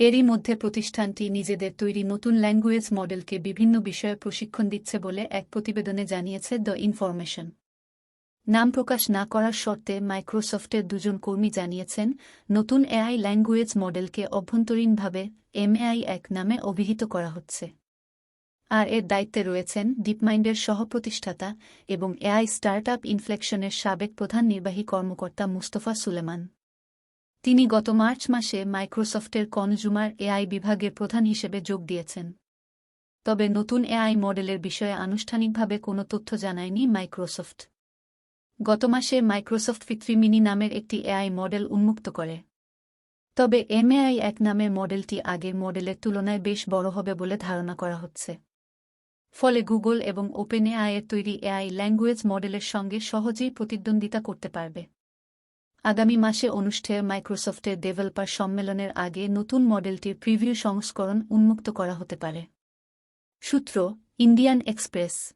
এরই মধ্যে প্রতিষ্ঠানটি নিজেদের তৈরি নতুন ল্যাঙ্গুয়েজ মডেলকে বিভিন্ন বিষয়ে প্রশিক্ষণ দিচ্ছে বলে এক প্রতিবেদনে জানিয়েছে দ্য ইনফরমেশন। নাম প্রকাশ না করার শর্তে মাইক্রোসফটের দুজন কর্মী জানিয়েছেন, নতুন এআই ল্যাঙ্গুয়েজ মডেলকে অভ্যন্তরীণভাবে এমএআই এক নামে অভিহিত করা হচ্ছে। আর এর দায়িত্বে রয়েছেন ডিপমাইন্ডের সহপ্রতিষ্ঠাতা এবং এআই স্টার্টআপ ইনফ্লেকশনের সাবেক প্রধান নির্বাহী কর্মকর্তা মুস্তফা সুলেমান। তিনি গত মার্চ মাসে মাইক্রোসফটের কনজুমার এআই বিভাগের প্রধান হিসেবে যোগ দিয়েছেন। তবে নতুন এআই মডেলের বিষয়ে আনুষ্ঠানিকভাবে কোনো তথ্য জানায়নি মাইক্রোসফট। গত মাসে মাইক্রোসফট ফিত্রি মিনি নামের একটি এআই মডেল উন্মুক্ত করে। তবে এমএআই এক নামের মডেলটি আগের মডেলের তুলনায় বেশ বড় হবে বলে ধারণা করা হচ্ছে। ফলে গুগল এবং ওপেন এআইয়ের তৈরি এআই ল্যাঙ্গুয়েজ মডেলের সঙ্গে সহজেই প্রতিদ্বন্দ্বিতা করতে পারবে। আগামী মাসে অনুষ্ঠেয় মাইক্রোসফটের ডেভেলপার সম্মেলনের আগে নতুন মডেলটির প্রিভিউ সংস্করণ উন্মুক্ত করা হতে পারে। সূত্র, ইন্ডিয়ান এক্সপ্রেস